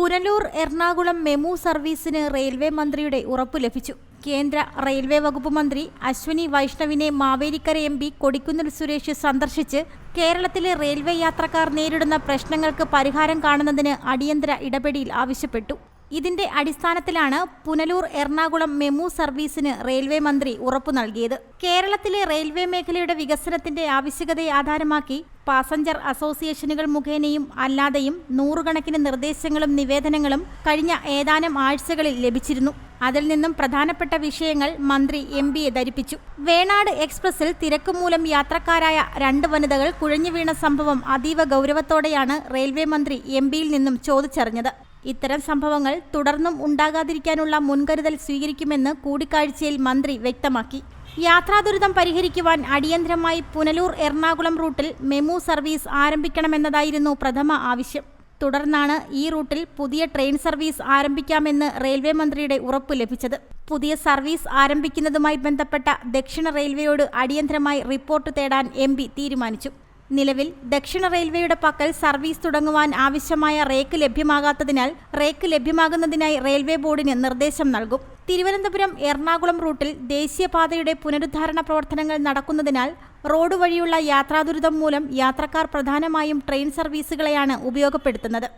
Punalur Ernakulam MEMU സർവീസിന് railway മന്ത്രിയുടെ ഉറപ്പു ലഭിച്ചു. കേന്ദ്ര റെയിൽവേ വകുപ്പ് മന്ത്രി അശ്വിനി വൈഷ്ണവിനെ മാവേലിക്കര എം പി കൊടിക്കുന്നിൽ സുരേഷ് സന്ദർശിച്ച് കേരളത്തിലെ റെയിൽവേ യാത്രക്കാർ നേരിടുന്ന പ്രശ്നങ്ങൾക്ക് പരിഹാരം കാണുന്നതിന് അടിയന്തര ഇടപെടിയിൽ ആവശ്യപ്പെട്ടു. ഇതിന്റെ അടിസ്ഥാനത്തിലാണ് പുനലൂർ എറണാകുളം മെമു സർവീസിന് റെയിൽവേ മന്ത്രി ഉറപ്പു നൽകിയത്. കേരളത്തിലെ റെയിൽവേ മേഖലയുടെ വികസനത്തിന്റെ ആവശ്യകതയെ ആധാരമാക്കി പാസഞ്ചർ അസോസിയേഷനുകൾ മുഖേനയും അല്ലാതെയും നൂറുകണക്കിന് നിർദ്ദേശങ്ങളും നിവേദനങ്ങളും കഴിഞ്ഞ ഏതാനും ആഴ്ചകളിൽ ലഭിച്ചിരുന്നു. അതിൽ നിന്നും പ്രധാനപ്പെട്ട വിഷയങ്ങൾ മന്ത്രി എം പിയെ ധരിപ്പിച്ചു. വേണാട് എക്സ്പ്രസിൽ തിരക്കുമൂലം യാത്രക്കാരായ രണ്ട് വനിതകൾ കുഴഞ്ഞു വീണ സംഭവം അതീവ ഗൗരവത്തോടെയാണ് റെയിൽവേ മന്ത്രി എം പിയിൽ നിന്നും ചോദിച്ചറിഞ്ഞത്. ഇത്തരം സംഭവങ്ങൾ തുടർന്നും ഉണ്ടാകാതിരിക്കാനുള്ള മുൻകരുതൽ സ്വീകരിക്കുമെന്ന് കൂടിക്കാഴ്ചയിൽ മന്ത്രി വ്യക്തമാക്കി. യാത്രാദുരിതം പരിഹരിക്കുവാൻ അടിയന്തരമായി പുനലൂർ എറണാകുളം റൂട്ടിൽ മെമു സർവീസ് ആരംഭിക്കണമെന്നതായിരുന്നു പ്രഥമ ആവശ്യം. തുടർന്നാണ് ഈ റൂട്ടിൽ പുതിയ ട്രെയിൻ സർവീസ് ആരംഭിക്കാമെന്ന് റെയിൽവേ മന്ത്രിയുടെ ഉറപ്പ് ലഭിച്ചത്. പുതിയ സർവീസ് ആരംഭിക്കുന്നതുമായി ബന്ധപ്പെട്ട ദക്ഷിണ റെയിൽവേയോട് അടിയന്തരമായി റിപ്പോർട്ട് തേടാൻ എം തീരുമാനിച്ചു. നിലവിൽ ദക്ഷിണ റെയിൽവേയുടെ പക്കൽ സർവീസ് തുടങ്ങുവാൻ ആവശ്യമായ റേക്ക് ലഭ്യമാകാത്തതിനാൽ റേക്ക് ലഭ്യമാകുന്നതിനായി റെയിൽവേ ബോർഡിന് നിർദ്ദേശം നൽകും. തിരുവനന്തപുരം എറണാകുളം റൂട്ടിൽ ദേശീയപാതയുടെ പുനരുദ്ധാരണ പ്രവർത്തനങ്ങൾ നടക്കുന്നതിനാൽ റോഡ് വഴിയുള്ള യാത്രാദുരിതം മൂലം യാത്രക്കാർ പ്രധാനമായും ട്രെയിൻ സർവീസുകളെയാണ് ഉപയോഗപ്പെടുത്തുന്നത്.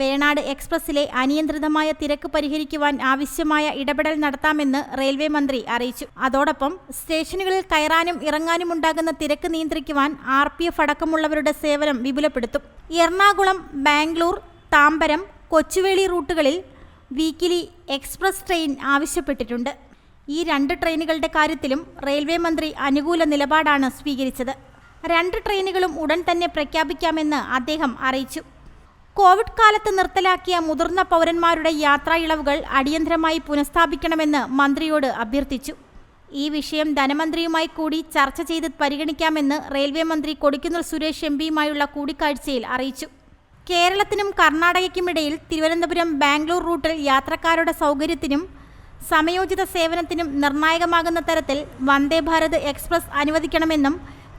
വേണാട് എക്സ്പ്രസിലെ അനിയന്ത്രിതമായ തിരക്ക് പരിഹരിക്കുവാൻ ആവശ്യമായ ഇടപെടൽ നടത്താമെന്ന് റെയിൽവേ മന്ത്രി അറിയിച്ചു. അതോടൊപ്പം സ്റ്റേഷനുകളിൽ കയറാനും ഇറങ്ങാനും ഉണ്ടാകുന്ന തിരക്ക് നിയന്ത്രിക്കുവാൻ ആർ പി എഫ് അടക്കമുള്ളവരുടെ സേവനം വിപുലപ്പെടുത്തും. എറണാകുളം ബാംഗ്ലൂർ താമ്പരം കൊച്ചുവേളി റൂട്ടുകളിൽ വീക്കിലി എക്സ്പ്രസ് ട്രെയിൻ ആവശ്യപ്പെട്ടിട്ടുണ്ട്. ഈ രണ്ട് ട്രെയിനുകളുടെ കാര്യത്തിലും റെയിൽവേ മന്ത്രി അനുകൂല നിലപാടാണ് സ്വീകരിച്ചത്. രണ്ട് ട്രെയിനുകളും ഉടൻ തന്നെ പ്രഖ്യാപിക്കാമെന്ന് അദ്ദേഹം അറിയിച്ചു. കോവിഡ് കാലത്ത് നിർത്തലാക്കിയ മുതിർന്ന പൗരന്മാരുടെ യാത്രാ ഇളവുകൾ അടിയന്തരമായി പുനഃസ്ഥാപിക്കണമെന്ന് മന്ത്രിയോട് അഭ്യർത്ഥിച്ചു. ഈ വിഷയം ധനമന്ത്രിയുമായി കൂടി ചർച്ച ചെയ്ത് പരിഗണിക്കാമെന്ന് റെയിൽവേ മന്ത്രി കൊടിക്കുന്നിൽ സുരേഷ് എം പിയുമായുള്ള കൂടിക്കാഴ്ചയിൽ അറിയിച്ചു. കേരളത്തിനും കർണാടകയ്ക്കുമിടയിൽ തിരുവനന്തപുരം ബാംഗ്ലൂർ റൂട്ടിൽ യാത്രക്കാരുടെ സൗകര്യത്തിനും സമയോചിത സേവനത്തിനും നിർണായകമാകുന്ന തരത്തിൽ വന്ദേ ഭാരത് എക്സ്പ്രസ് അനുവദിക്കണമെന്നും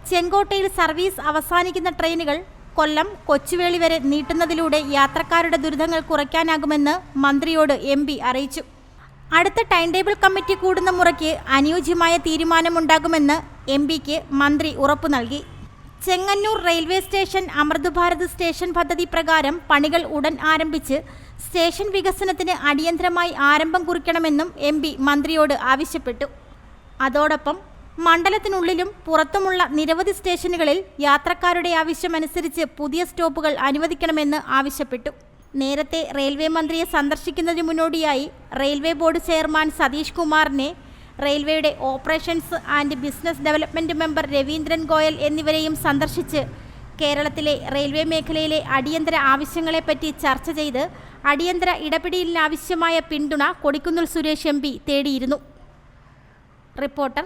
ചെങ്കോട്ടയിൽ സർവീസ് അവസാനിക്കുന്ന ട്രെയിനുകൾ കൊല്ലം കൊച്ചുവേളി വരെ നീട്ടുന്നതിലൂടെ യാത്രക്കാരുടെ ദുരിതങ്ങൾ കുറയ്ക്കാനാകുമെന്ന് മന്ത്രിയോട് എം അറിയിച്ചു. അടുത്ത ടൈം ടേബിൾ കമ്മിറ്റി കൂടുന്ന മുറയ്ക്ക് അനുയോജ്യമായ തീരുമാനമുണ്ടാകുമെന്ന് എം പിക്ക് മന്ത്രി ഉറപ്പു നൽകി. Chengannur railway station Amrit Bharat station പദ്ധതി പ്രകാരം പണികൾ ഉടൻ ആരംഭിച്ച് സ്റ്റേഷൻ വികസനത്തിന് അടിയന്തരമായി ആരംഭം കുറിക്കണമെന്നും എം മന്ത്രിയോട് ആവശ്യപ്പെട്ടു. അതോടൊപ്പം മണ്ഡലത്തിനുള്ളിലും പുറത്തുമുള്ള നിരവധി സ്റ്റേഷനുകളിൽ യാത്രക്കാരുടെ ആവശ്യമനുസരിച്ച് പുതിയ സ്റ്റോപ്പുകൾ അനുവദിക്കണമെന്ന് ആവശ്യപ്പെട്ടു. നേരത്തെ റെയിൽവേ മന്ത്രിയെ സന്ദർശിക്കുന്നതിന് മുന്നോടിയായി റെയിൽവേ ബോർഡ് ചെയർമാൻ സതീഷ് കുമാറിനെ റെയിൽവേയുടെ operations and business development member Raveendran Goyal എന്നിവരെയും സന്ദർശിച്ച് കേരളത്തിലെ റെയിൽവേ മേഖലയിലെ അടിയന്തര ആവശ്യങ്ങളെപ്പറ്റി ചർച്ച ചെയ്ത് അടിയന്തര ഇടപെടലിനാവശ്യമായ പിന്തുണ കൊടിക്കുന്നിൽ സുരേഷ് എം തേടിയിരുന്നു. റിപ്പോർട്ടർ